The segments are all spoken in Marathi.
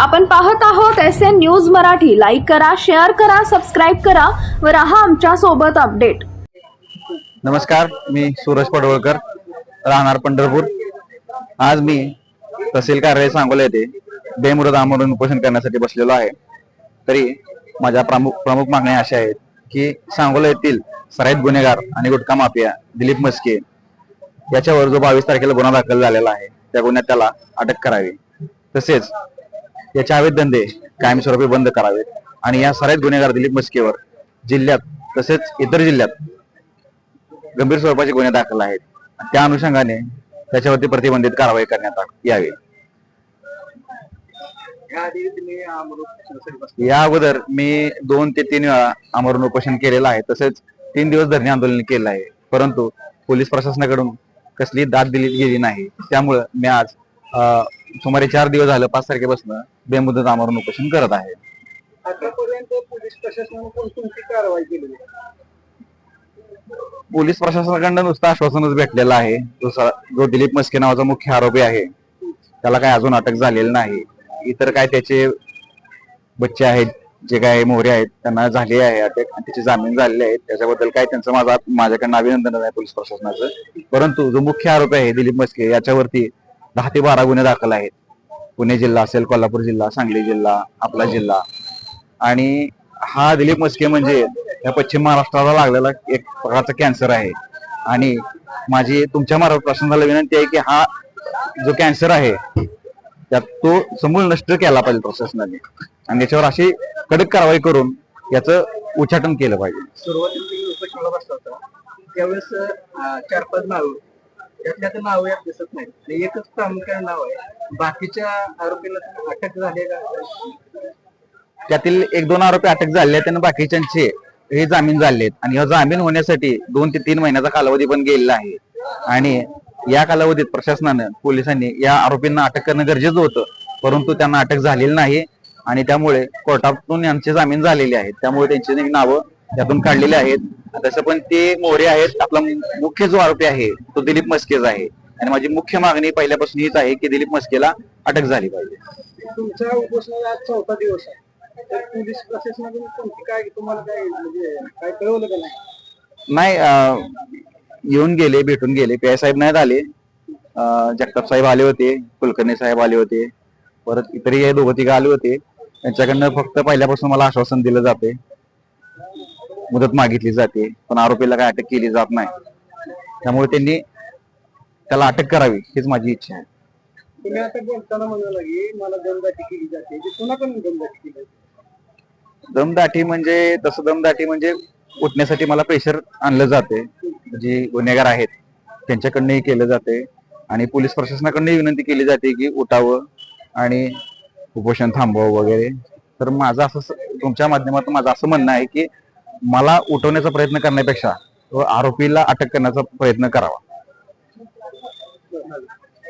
आपण पाहत आहोत S N news Marathi. Like करा शेअर करा सबस्क्राईब करा व राहा आमच्यासोबत अपडेट नमस्कार मी सूरज पडवळकर राहणार पंढरपूर. आज मी तहसील कार्यालय सांगोला येथे बेमुदत आमरण उपोषण करण्यासाठी बसलेलो आहे. तरी माझ्या प्रमुख प्रमुख मागण्या अशा आहेत की सांगोला येथील सराईत गुन्हेगार आणि गुटखा माफिया दिलीप मस्के याच्यावर जो बावीस तारखेला गुन्हा दाखल झालेला आहे त्या गुन्ह्यात त्याला अटक करावी. तसेच याचे अवैध धंदे कायमस्वरूपी बंद करावेत आणि या सराईत गुन्हेगार दिलीप मस्केवर जिल्ह्यात तसेच इतर जिल्ह्यात गंभीर स्वरूपाचे गुन्हे दाखल आहेत. त्या अनुषंगाने त्याच्यावरती प्रतिबंधित कारवाई करण्यात यावी. या अगोदर मी दोन ते तीन वेळा आमरण उपोषण केलेलं आहे. तसेच तीन दिवस धरणे आंदोलन केलं आहे. परंतु पोलीस प्रशासनाकडून कसली दाद दिली गेली नाही. त्यामुळं मी आज अं, सुमारे चार दिवस झालं पाच तारखेपासून बेमुदत आमरण उपोषण करत आहे. आतापर्यंत पोलीस कोणती कारवाई प्रशासनाकडनं नुसतं आश्वासनच भेटलेलं आहे. दुसरा जो दिलीप मस्के नावाचा मुख्य आरोपी आहे त्याला काय अजून अटक झालेली नाही. इतर काय त्याचे बच्चे आहेत जे काय मोहरे आहेत त्यांना झाले आहे अटक आणि त्याचे जामीन झालेले आहेत त्याच्याबद्दल काय त्यांचं माझा माझ्याकडनं अभिनंदन आहे पोलीस प्रशासनाचं. परंतु जो मुख्य आरोपी आहे दिलीप मस्के याच्यावरती दहा ते बारा गुन्हे दाखल आहेत. पुणे जिल्हा असेल कोल्हापूर जिल्हा सांगली जिल्हा आपला जिल्हा. आणि हा दिलीप मस्के म्हणजे या पश्चिम महाराष्ट्राला लागलेला एक प्रकारचा कॅन्सर आहे. आणि माझी तुमच्या महाराष्ट्र प्रशासनाला विनंती आहे की हा जो कॅन्सर आहे त्यात तो समूळ नष्ट केला पाहिजे प्रशासनाने. आणि याच्यावर अशी कडक कारवाई करून याचं उच्चाटन केलं पाहिजे. सुरुवातीला उपोषणाला बसला होता. त्यावेळेस चार पाच नाव त्यातल्या नाव यात दिसत नाही आणि एकच प्रामुख्याने नाव आहे. बाकीच्या आरोपींना अटक झाली आहे का? त्यातील एक दोन आरोपी अटक झाले आहेत आणि बाकीच्यांचे हे जामीन झाले आहेत. आणि हा जामीन होण्यासाठी दोन ते तीन महिन्याचा कालावधी पण गेलेला आहे. आणि या कालावधीत प्रशासनानं पोलिसांनी या आरोपींना अटक करणं गरजेचं होतं. परंतु त्यांना अटक झालेली नाही. आणि त्यामुळे कोर्टातून यांचे जामीन झालेले आहेत. त्यामुळे त्यांची नावं त्यातून काढलेली आहेत. तसं पण ते मोरे आहेत. आपला मुख्य जो आरोपी आहे तो दिलीप मस्केच आहे. आणि माझी मुख्य मागणी पहिल्यापासून हीच आहे की दिलीप मस्केला अटक झाली पाहिजे. तुमच्या उपोषणाला आज चौथा दिवस आहे. तर पोलीस प्रशासनाकडून कोणती काय तुम्हाला काय म्हणजे काय कळवलं का नाही? येऊन गेले भेटून गेले. पी आय साहेब नाहीत आले. जगताप साहेब आले होते कुलकर्णी साहेब आले होते. परत इतरही हे दोघं तिघं आले होते. त्यांच्याकडनं फक्त पहिल्यापासून मला आश्वासन दिलं जाते. मुदत मागितली जाते पण आरोपीला काय अटक केली जात नाही. त्यामुळे त्यांनी त्याला अटक करावी हीच माझी इच्छा आहे. तुम्ही आता बोलताना म्हणाला की मला दमदाटी केली जाते कोणाकडून दमदाटी केली जाते? दमदाटी म्हणजे तसं दमदाटी म्हणजे उठण्यासाठी मला प्रेशर आणलं जाते. जे गुन्हेगार आहेत त्यांच्याकडनंही केलं जाते. आणि पोलीस प्रशासनाकडनंही विनंती केली जाते की उठावं आणि उपोषण थांबवावं वगैरे. तर माझं असं तुमच्या माध्यमातून माझं असं म्हणणं आहे की मला उठवण्याचा प्रयत्न करण्यापेक्षा आरोपीला अटक करण्याचा प्रयत्न करावा.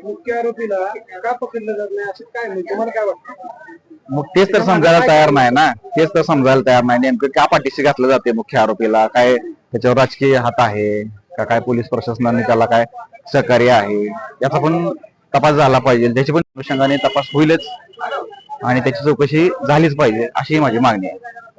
मुख्य आरोपीला का पकडलं जात नाही? असं काय म्हणजे? तुम्हाला काय वाटतं? मग तेच तर समजायला तयार नाही ना. तेच तर समजायला तयार नाही. नेमकं का पाठीशी घातलं जाते मुख्य आरोपीला? काय त्याच्यावर राजकीय हात आहे? का काय पोलीस प्रशासनाने त्याला काय सहकार्य आहे? याचा पण तपास झाला पाहिजे. त्याची पण अनुषंगाने तपास होईलच. आणि त्याची चौकशी झालीच पाहिजे अशी माझी मागणी आहे.